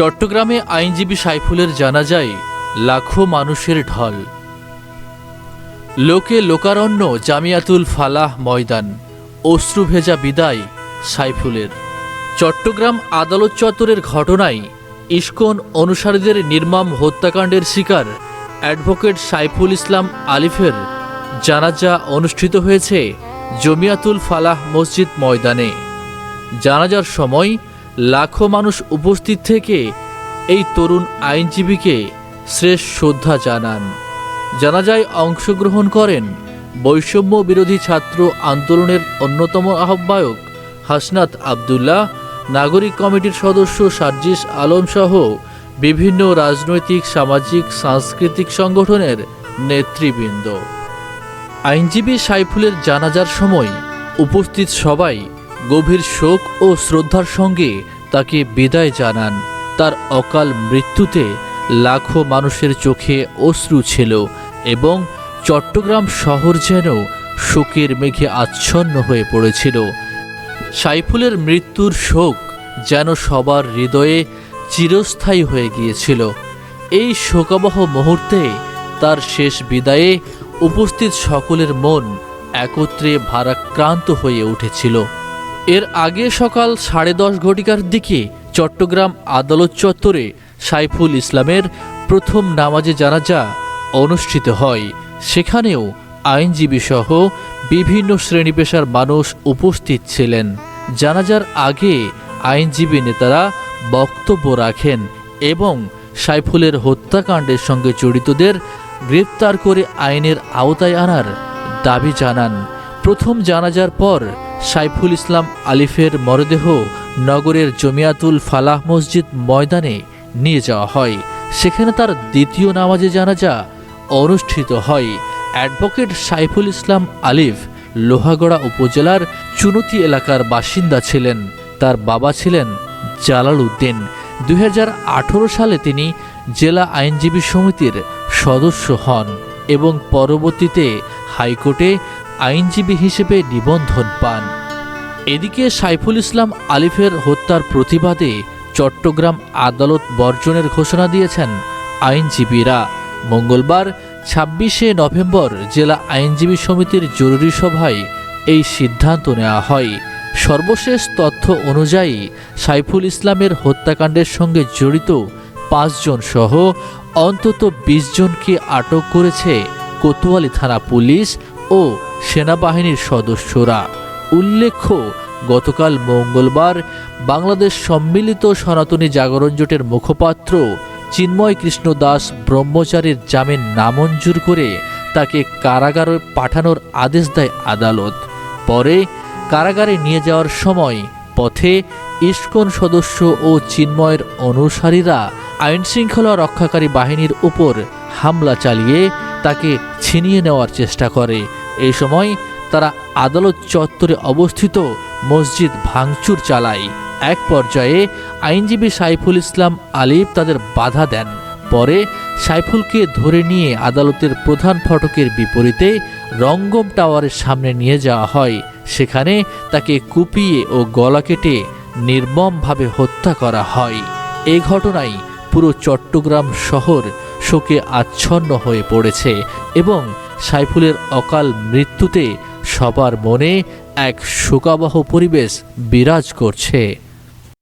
চট্টগ্রামে আইনজীবী সাইফুলের জানাজায় লাখো মানুষের ঢল। লোকে লোকারণ্য জামিয়াতুল ফালাহ ময়দান, অশ্রুভেজা বিদায় সাইফুলের। চট্টগ্রাম আদালত চত্বরের ঘটনায় ইস্কন অনুসারীদের নির্মম হত্যাকাণ্ডের শিকার অ্যাডভোকেট সাইফুল ইসলাম আলিফের জানাজা অনুষ্ঠিত হয়েছে জমিয়াতুল ফালাহ মসজিদ ময়দানে। জানাজার সময় লাখো মানুষ উপস্থিত থেকে এই তরুণ আইনজীবীকে শ্রেষ্ঠ শ্রদ্ধা জানান। জানাজায় অংশগ্রহণ করেন বৈষম্য বিরোধী ছাত্র আন্দোলনের অন্যতম আহ্বায়ক হাসনাত আবদুল্লাহ, নাগরিক কমিটির সদস্য সার্জিস আলম সহ বিভিন্ন রাজনৈতিক, সামাজিক, সাংস্কৃতিক সংগঠনের নেতৃবৃন্দ। আইনজীবী সাইফুলের জানাজার সময় উপস্থিত সবাই গভীর শোক ও শ্রদ্ধার সঙ্গে তাকে বিদায় জানান। তার অকাল মৃত্যুতে লাখো মানুষের চোখে অশ্রু ছিল এবং চট্টগ্রাম শহর যেন শোকের মেঘে আচ্ছন্ন হয়ে পড়েছিল। সাইফুলের মৃত্যুর শোক যেন সবার হৃদয়ে চিরস্থায়ী হয়ে গিয়েছিল। এই শোকাবহ মুহূর্তে তার শেষ বিদায়ে উপস্থিত সকলের মন একত্রে ভারাক্রান্ত হয়ে উঠেছিল। এর আগে সকাল সাড়ে দশ ঘটিকার দিকে চট্টগ্রাম আদালত চত্বরে সাইফুল ইসলামের প্রথম নামাজে জানাজা অনুষ্ঠিত হয়। সেখানেও আইনজীবী সহ বিভিন্ন শ্রেণি পেশার মানুষ উপস্থিত ছিলেন। জানাজার আগে আইনজীবী নেতারা বক্তব্য রাখেন এবং সাইফুলের হত্যাকাণ্ডের সঙ্গে জড়িতদের গ্রেপ্তার করে আইনের আওতায় আনার দাবি জানান। প্রথম জানাজার পর সাইফুল ইসলাম আলিফের মরদেহ নগরের জমিয়াতুল ফালাহ মসজিদ ময়দানে নিয়ে যাওয়া হয়। সেখানে তার দ্বিতীয় নামাজে জানাজা অনুষ্ঠিত হয়। অ্যাডভোকেট সাইফুল ইসলাম আলিফ লোহাগড়া উপজেলার চুনতি এলাকার বাসিন্দা ছিলেন। তার বাবা ছিলেন জালাল উদ্দিন দুই হাজার আঠেরো সালে তিনি জেলা আইনজীবী সমিতির সদস্য হন এবং পরবর্তীতে হাইকোর্টে আইনজীবী হিসেবে নিবন্ধন পান। এদিকে সাইফুল ইসলাম আলিফের হত্যার প্রতিবাদে চট্টগ্রাম আদালত বর্জনের ঘোষণা দিয়েছেন আইনজীবীরা। মঙ্গলবার, ছাব্বিশে নভেম্বর জেলা আইনজীবী সমিতির জরুরি সভায় এই সিদ্ধান্ত নেওয়া হয়। সর্বশেষ তথ্য অনুযায়ী, সাইফুল ইসলামের হত্যাকাণ্ডের সঙ্গে জড়িত পাঁচজন সহ অন্তত বিশ জনকে আটক করেছে কোতোয়ালি থানা পুলিশ ও সেনাবাহিনীর সদস্যরা। উল্লেখ্য, গতকাল মঙ্গলবার বাংলাদেশ সম্মিলিত সনাতনী জাগরণ জোটের মুখপাত্র চিন্ময় কৃষ্ণ দাস ব্রহ্মচারীর জামিন নামঞ্জুর করে তাকে কারাগারে পাঠানোর আদেশ দেয় আদালত। পরে কারাগারে নিয়ে যাওয়ার সময় পথে ইস্কন সদস্য ও চিন্ময়ের অনুসারীরা আইনশৃঙ্খলা রক্ষাকারী বাহিনীর উপর হামলা চালিয়ে তাকে ছিনিয়ে নেওয়ার চেষ্টা করে। এই সময় তারা আদালত চত্বরে অবস্থিত মসজিদ ভাঙচুর চালায়। এক পর্যায়ে আইনজীবী সাইফুল ইসলাম আলিফ তাদের বাধা দেন। পরে সাইফুলকে ধরে নিয়ে আদালতের প্রধান ফটকের বিপরীতে রঙ্গম টাওয়ারের সামনে নিয়ে যাওয়া হয়। সেখানে তাকে কুপিয়ে ও গলা কেটে নির্মমভাবে হত্যা করা হয়। এই ঘটনায় পুরো চট্টগ্রাম শহর শোকে আচ্ছন্ন হয়ে পড়েছে এবং সাইফুলের অকাল মৃত্যুতে সবার মনে এক শোকাবহ পরিবেশ বিরাজ করছে।